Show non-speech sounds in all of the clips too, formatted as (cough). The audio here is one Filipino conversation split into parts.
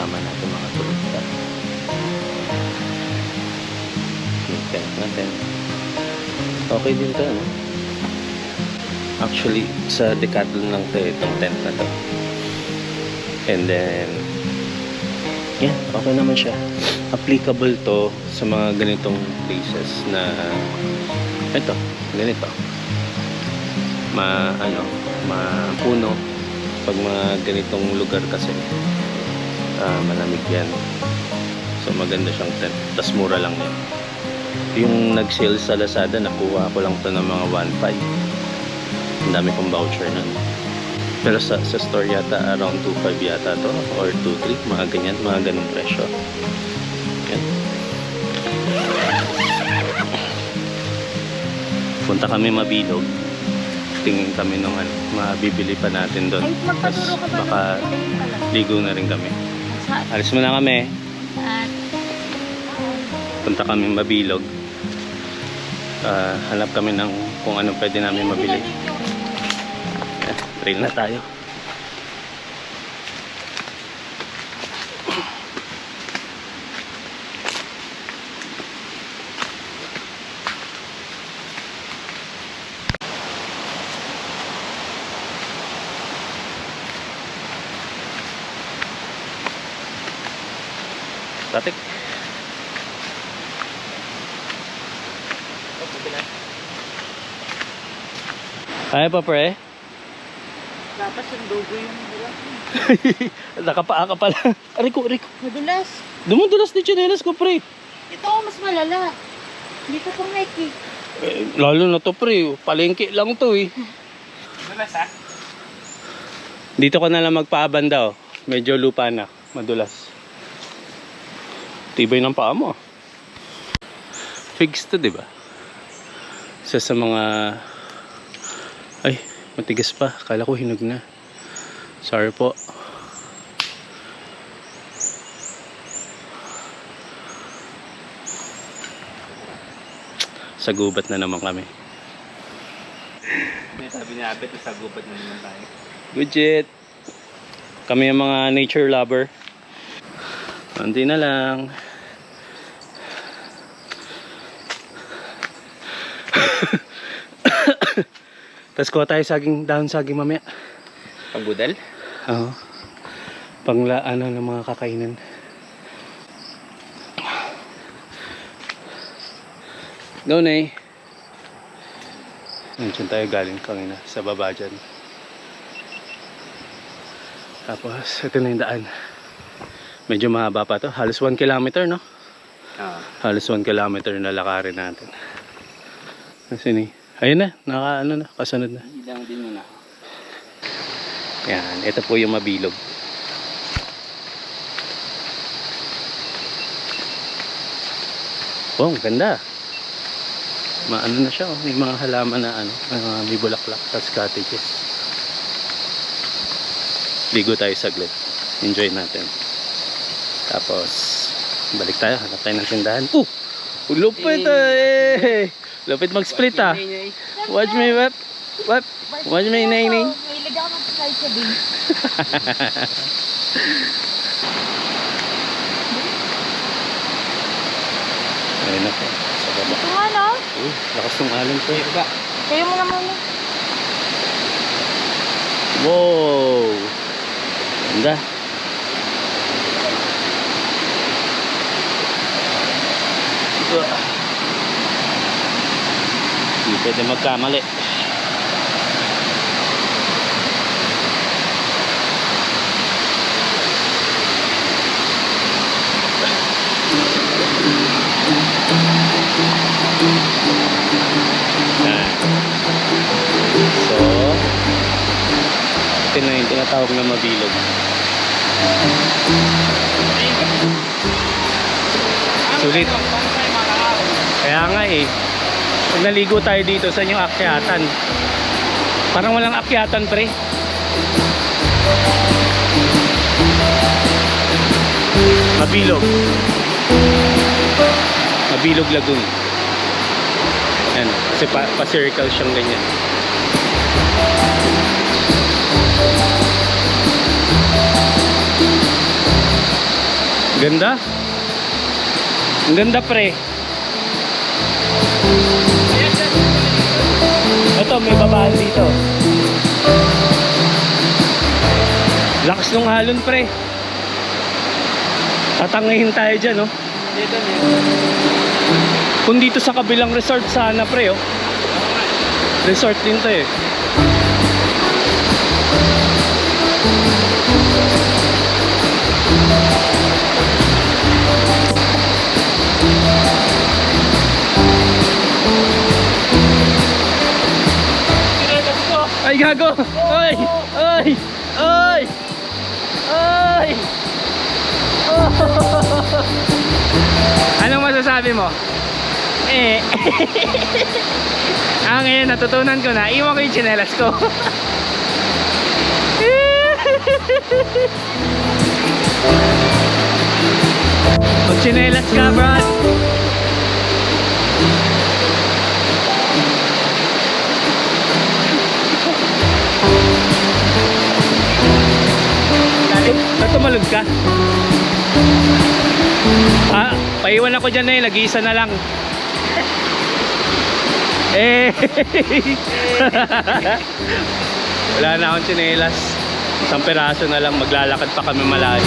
kasama natin mga turista. Yung natin. Okay din to, no? Actually, sa Decathlon lang to itong tent na to. And then, yan, okay naman siya. Applicable to sa mga ganitong places na ito, ganito. Ma, ano, mapuno. Pag mga ganitong lugar kasi, ah, malamig yan. So maganda siyang tent. Tapos mura lang yan. Yung nag-sale sa Lazada, nakuha ko lang to ng mga 1.5. Ang dami kong voucher nun. Pero sa, sa store yata, around 2.5 yata to. Or 2.3, mga ganyan, mga ganong presyo. Yan. Punta kami mabilog. Tingin kami nung ano, mabibili pa natin doon. Ba? Baka ligo na rin kami. Sa, Alis mo na kami. at, Punta kami mabilog. Ah, hanap kami ng kung ano pwede namin mabili. Eh, trail na tayo. Tatik. Kaya pa pre? dapat sundugo yung dulas. (laughs) Nakapaa ka pala. Ariko, ariko. Madulas. Dumudulas ni chinelas ko pre. Ito mas malala. Hindi ko pang Nike. Eh, lalo na to pre. Palengke lang to eh. Madulas ha? Dito ka na lang magpaabanda oh. Medyo lupa na. Madulas. Tibay ng paa mo. Fixed to, di ba? Isa sa mga... Ay, matigas pa. Kala ko hinog na. Sorry po. Sa gubat na naman kami. Sabi niya, abet sa gubat na naman tayo. Budget. Kami ang mga nature lover. Hindi na lang. Tapos kuha tayo saging, dahon saging mamaya. Pagbudal? Oo. Pangla, ano ng mga kakainan. Go, Nay. Nandiyan tayo galing kanina sa baba dyan. Tapos, ito na yung daan. Medyo mahaba pa to. Halos 1 kilometer, no? Oo. Halos 1 kilometer na lakarin natin. Kasi ni, ayun na, naka ano na, kasunod na. Ilang din muna. Yan, ito po yung mabilog. Oh, ganda. Maano na siya, oh. may mga halaman na ano, mga may bulaklak, tas cottages. Ligo tayo saglit. Enjoy natin. Tapos, balik tayo, hanap tayo ng tindahan. Uh! Lupit eh! Lupit mag-split ah. Watch me, wep. Wep. Watch me, nay, nay. Mahilig ako ng slide sa bin. Ayun na po, sa baba. Ito nga no? Uy, lakas ng alon ko. Iba. Kayo mo naman. Wow! Ganda. Hindi pwede magkamali. So, ito na yung tinatawag na mabilog. Sulit. Kaya nga eh. Pag naligo tayo dito, saan yung akyatan? Parang walang akyatan, pre. Mabilog. Mabilog Lagoon. Yan. Kasi pa, pa-circle siyang ganyan. Ganda. Ang ganda pre. May babaan dito. Lakas nung halon pre. Tatangayin tayo dyan, no? Dito na Kung dito sa kabilang resort sana pre, oh. Resort din to eh. Gago! Ay! Ay! Ay! Ay! Anong masasabi mo? Eh. (laughs) ah, ngayon natutunan ko na. Iwan ko yung tsinelas ko. (laughs) Pag tsinelas ka, Brad. Tumalog ka? Ah, paiwan ako dyan eh. Nag-iisa na lang. (laughs) Eh. (laughs) Wala na akong tsinelas. Isang peraso na lang. Maglalakad pa kami malayo.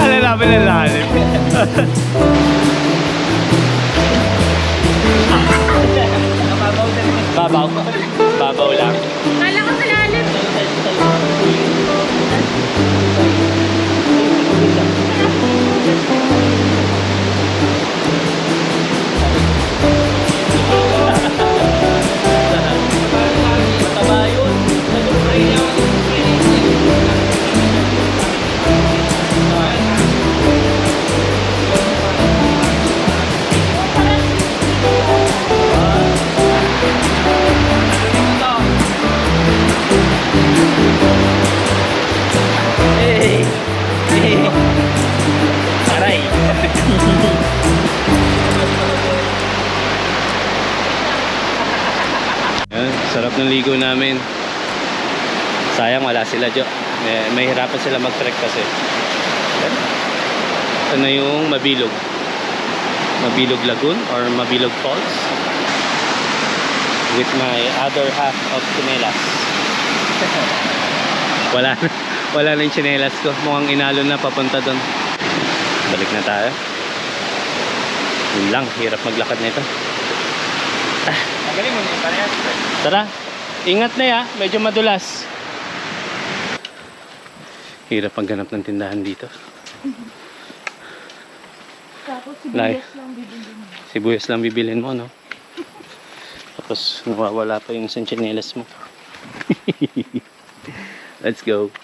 Ano namin ang lalim? Babaw. Babaw Aray! Yan, sarap ng ligo namin. Sayang wala sila Jo. May, may hirapan sila mag-trek kasi. Ito na yung Mabilog. Mabilog Lagoon or Mabilog Falls. With my other half of chinelas. (laughs) wala. Wala na yung chinelas ko. Mukhang inalo na papunta doon. Balik na tayo. Yun lang. Hirap maglakad nito. Magaling mo na. Tara, ingat na ya, medyo madulas. Hirap pagganap ng tindahan dito. Tapos Lai. sibuyas lang bibili mo. Sibuyas lang bibilin mo, no? Tapos nawawala pa yung isang tsinelas mo. (laughs) Let's go.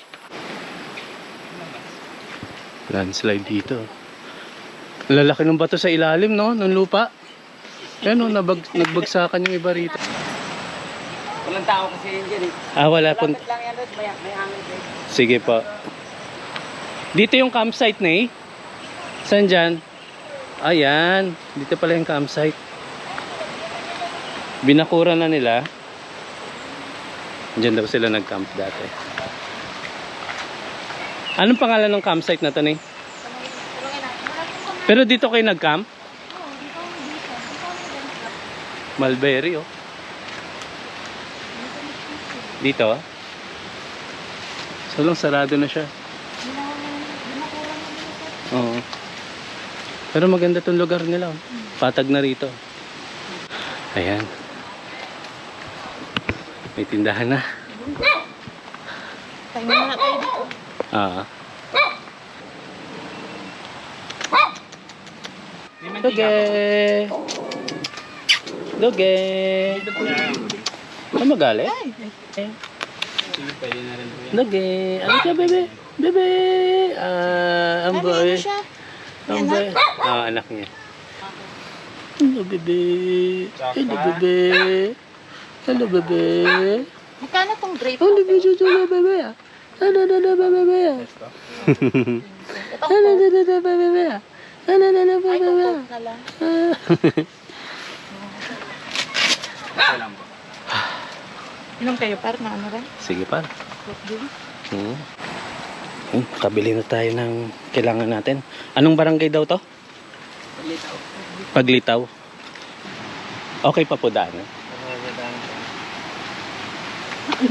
Landslide dito. Lalaki ng bato sa ilalim, no? Ng lupa. Yan, no? Nabag, nagbagsakan yung iba rito. Walang tao kasi yun dyan eh. Ah, wala pong... Lang yan. May, may hangin din. Sige po. Dito yung campsite na eh. Saan dyan? Ayan. Dito pala yung campsite. Binakura na nila. Diyan daw sila nag-camp dati. Anong pangalan ng campsite na to nga. Pero dito kayo nag-camp? Mulberry oh. Dito. So lang sarado na siya. Oo. Pero maganda tong lugar nila. oh. Patag na rito. Ayan. May tindahan na. Tayo muna tayo dito. Ah. Doge. Doge. Ano magalit? Doge. Ano ka, bebe? Bebe. Ah, ang boy. ano siya? Ang boy. Ah, anak niya. Hello, bebe. Hello, bebe. Hello, bebe. Magkano tong grape? Hello, bebe. Hello, bebe. Coke na. Wala mo. Inom kayo, par na ano rin? Sige pa. Coke din. Hmm. Hmm, kabili na tayo ng kailangan natin. Anong barangay daw to? Litaw. Paglitaw. Okay pa po daan. eh?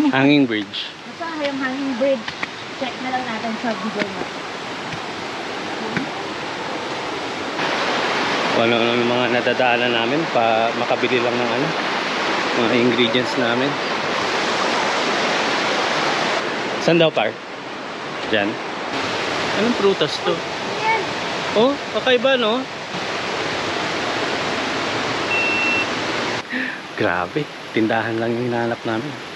Hanging Bridge. Basta yung hanging bridge. Check na lang natin sa Google Maps. Ano ano yung mga nadadaanan namin pa makabili lang ng ano, mga ingredients namin. Saan daw par? Diyan. Anong prutas to? Oh, kakaiba no? Grabe, tindahan lang yung hinahanap namin.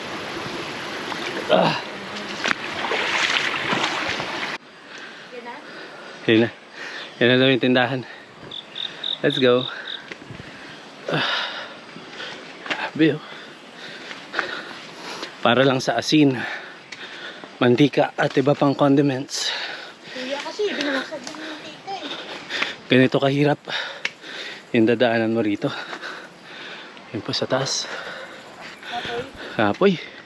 Ah, Yan na. yun na. Daw yung tindahan. Let's go. Ah, grabe oh. Para lang sa asin, mantika at iba pang condiments. Kuya kasi, binasag din yung tita eh. Ganito kahirap yung dadaanan mo rito. Yun po sa taas. Kapoy. Ayan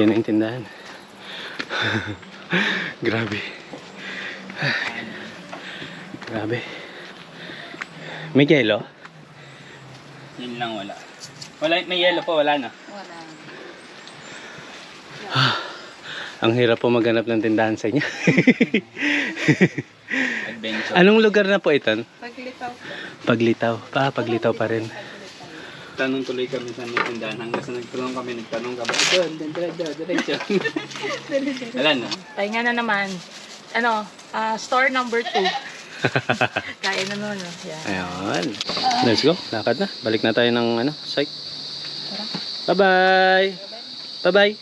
na yung tindahan. (laughs) Grabe. Grabe. May yelo? Yun lang wala. Wala, may yellow pa, wala na. Wala. Ang hirap po maghanap ng tindahan sa inyo. (laughs) Adventure. Anong lugar na po ito? Paglitaw. Paglitaw. Pa, paglitaw pa rin. Tanong tuloy kami sa may tindahan hanggang sa nagtanong kami, nagtanong kami. Ito, (laughs) diretso, diretso. Wala na. Pahinga na naman. Ano, ah, store number 2. (laughs) Kaya na naman. oh. Yan. Ayan. Let's go. Lakad na. Balik na tayo ng ano, site. Bye-bye. Bye-bye.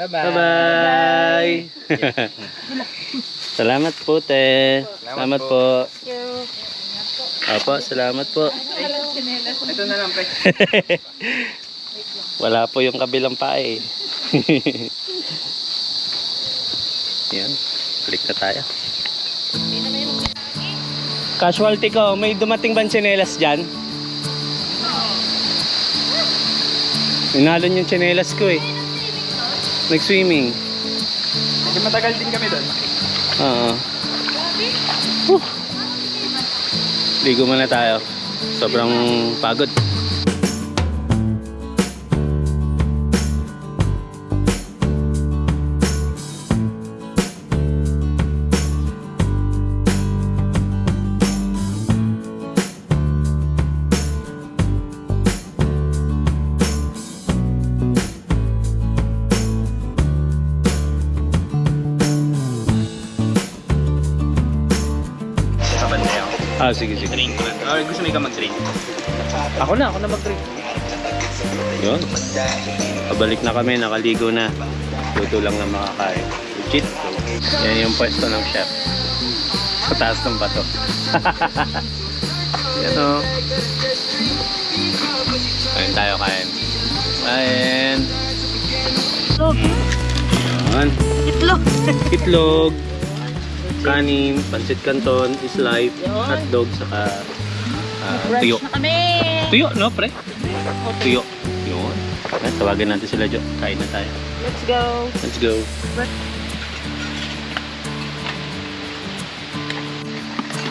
Bye-bye. (laughs) salamat po, te. Salamat po. Thank you. Opo, salamat po. Ito na lang, pre. (laughs) Wala po yung kabilang pa eh. (laughs) Yan. Balik na tayo. Casualty ko, may dumating bang tsinelas dyan? Inalon yung tsinelas ko eh. Nag-swimming. Kasi matagal din kami doon. Oo. Whew. Ligo muna tayo. Sobrang pagod. Mo ikaw mag-drink? Ako na, ako na mag-drink. Yun. Pabalik na kami, nakaligo na. Luto lang na makakain. Legit. Yan yung pwesto ng chef. Sa taas ng bato. (laughs) Yan o. Kain tayo, kain. Kain. Yan. Itlog. (laughs) Itlog. Kanin, pancit canton, is life, hotdog, saka ah, tuyo. Brunch na kami. Tuyo, no, pre? Tuyo. Yun. Ayan, tawagan natin sila, Jo. Kain na tayo. Let's go. Let's go.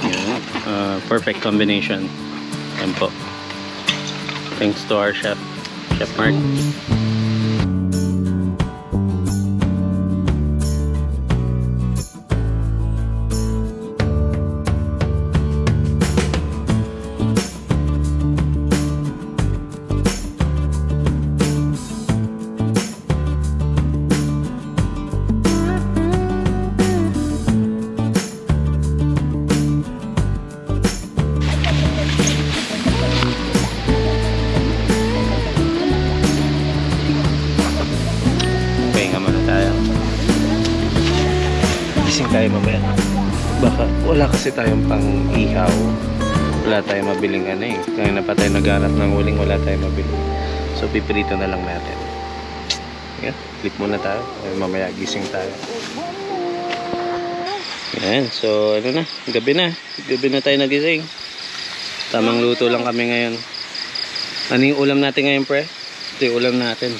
Yan. Uh, perfect combination. Yan po. Thanks to our chef, Chef Mark. Pahinga muna kasi tayong pang ihaw. Wala tayong mabiling ano eh. Kaya na pa tayo naghanap ng uling, wala tayong mabili. So piprito na lang natin. Yan, click muna tayo. Eh, mamaya gising tayo. Yan, so ano na, gabi na. Gabi na tayo nagising. Tamang luto lang kami ngayon. Ano yung ulam natin ngayon, pre? Ito yung ulam natin.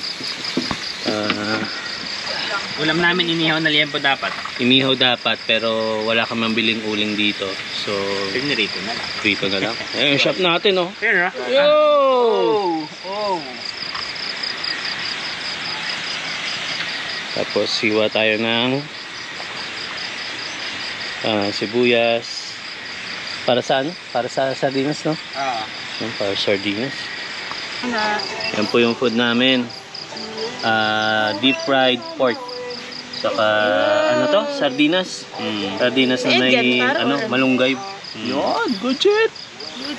Ah, Ulam namin inihaw na liempo dapat. inihaw dapat pero wala ka mabiling uling dito. So, Pinirito na lang. prito na lang. Eh, yung shop natin, oh. Pero, Yo! Oh! Oh! Tapos, siwa tayo ng ah, sibuyas. Para saan? Para sa sardinas, no? Ah. Yan, para sa sardinas. Na, Yan po yung food namin. Ah, deep fried pork. Saka, ano to? Sardinas. Sardinas na may, ano, or- malunggay. Yun, good shit.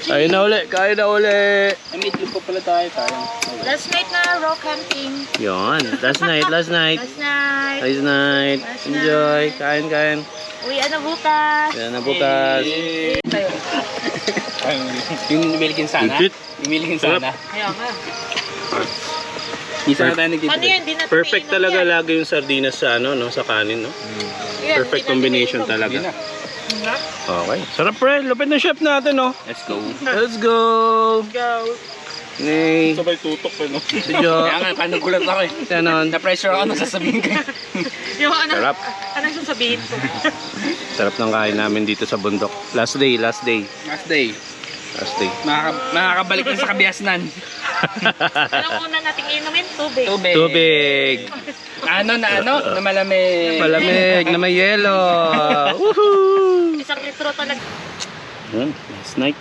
Kain na uli, kain na uli. Ay, may itlog pa pala tayo. Sayang. last night na raw camping. Yun, last night, last night. Last night. Last night. Last Enjoy, night. kain, kain. Uwi na bukas. Yan na bukas. Tayo. Yung milkin sana. Yung Sarap. sana. Kaya nga. Isa na tayo nagtitipid. Ano yun? Di natin Perfect talaga yan. lagi yung sardinas sa ano, no, sa kanin, no? Yan, Perfect di natin combination nainom. talaga. Yun. Okay. Sarap pre, lupit na chef natin, no? Let's go. Let's go. Go. Nay. Sabay tutok pa, no? Si Jo. Kaya nga, paano gulat ako eh. Ganon. Na-pressure ako, nasasabihin ko. (laughs) Yung ano, Sarap. anong sasabihin ko? Sarap ng kain namin dito sa bundok. Last day, last day. Last day. Last day. Makaka makakabalik na sa kabiasnan. Anong una nating inumin? Tubig. Tubig. Tubig. Ano na ano? Na malamig. Malamig na may yelo. (laughs) Woohoo! Isang litro talaga. Yun, last night.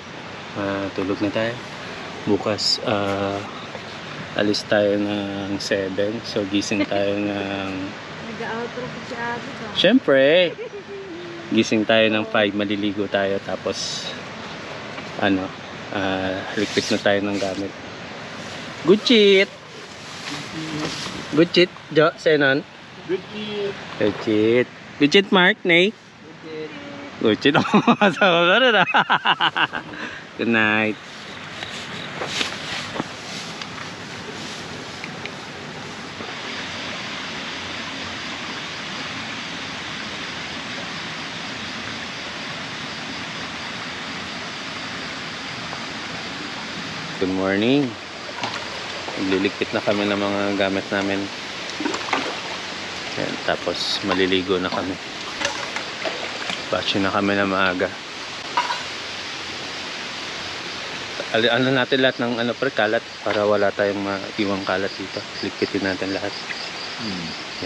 Ah, tulog na tayo. Bukas, ah, alis tayo ng 7. So, gising tayo ng... Nag-outro ko si Abby? Siyempre! Gising tayo ng 5. Maliligo tayo. Tapos, ano, ah, ligpit na tayo ng gamit. Good cheat, Jo, Senon. Cheat. Good cheat, Mark, Nay. Ka rin, ah. Good night. Good morning. Nagliligpit na kami ng mga gamit namin. Yan, tapos maliligo na kami. Batch na kami na maaga. Ano natin lahat ng ano pre kalat para wala tayong maiwang kalat dito. Likitin natin lahat.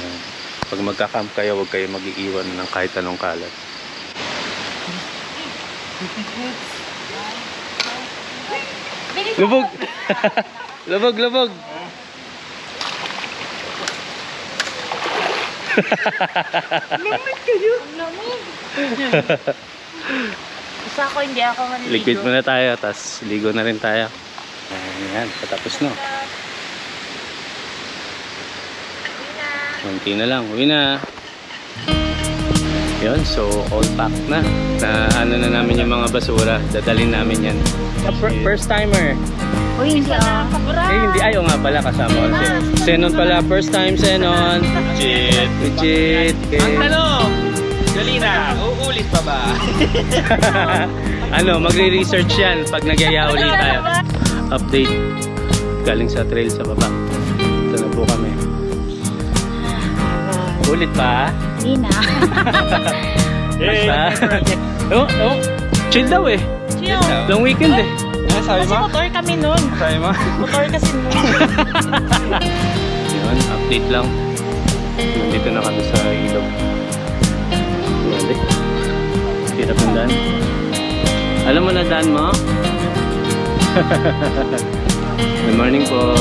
Yan. Pag magka-camp kayo, huwag kayo mag-iiwan ng kahit anong kalat. (laughs) Lubog! lubog, lubog! Lamig kayo. Lamig. Isa ako, hindi ako maniligo. Liquid muna tayo, tapos ligo na rin tayo. Ayan, patapos na. Kunti na lang, uwi na. Yun, so all packed na. Na ano na namin yung mga basura, dadalhin namin yan. First timer. Uy, hindi ah. Eh, hindi. Ayaw nga pala kasama ko si Senon pala. First time, Senon. Legit. Legit. Ang tanong! Galina, uulit pa ba? (laughs) ano, magre-research yan pag nagyaya ulit tayo. Update. Galing sa trail sa baba. Ito na po kami. Ulit pa? Hindi na. (laughs) Basta. (laughs) oh, oh. Chill daw eh. Chill. Long weekend eh. Ano sabi Kasi motor kami nun. Sabi mo? Motor kasi nun. (laughs) Yun, update lang. Nandito na kami sa ilog. Balik. Hirap ng daan. Alam mo na daan mo? Good morning po.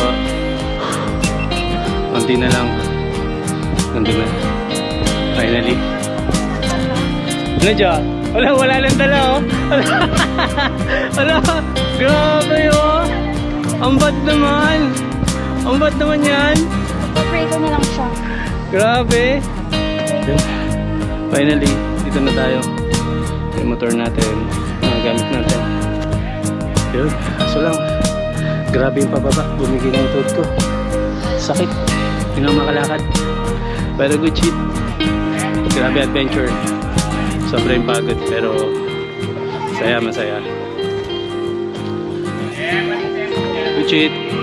Kunti na lang. Nandun na. Finally. Ano dyan? Wala, wala lang dala oh. Wala. (laughs) wala. Grabe oh. Ang bad naman. Ang bad naman yan. Pray ko na lang siya. Grabe. Finally, dito na tayo. motor natin, mga gamit natin. Yun, kaso lang, grabe yung pababa, bumigay ng tuhod ko. Sakit, hindi na makalakad. Pero good shit. Grabe adventure. Sobrang pagod pero saya masaya. Good shit.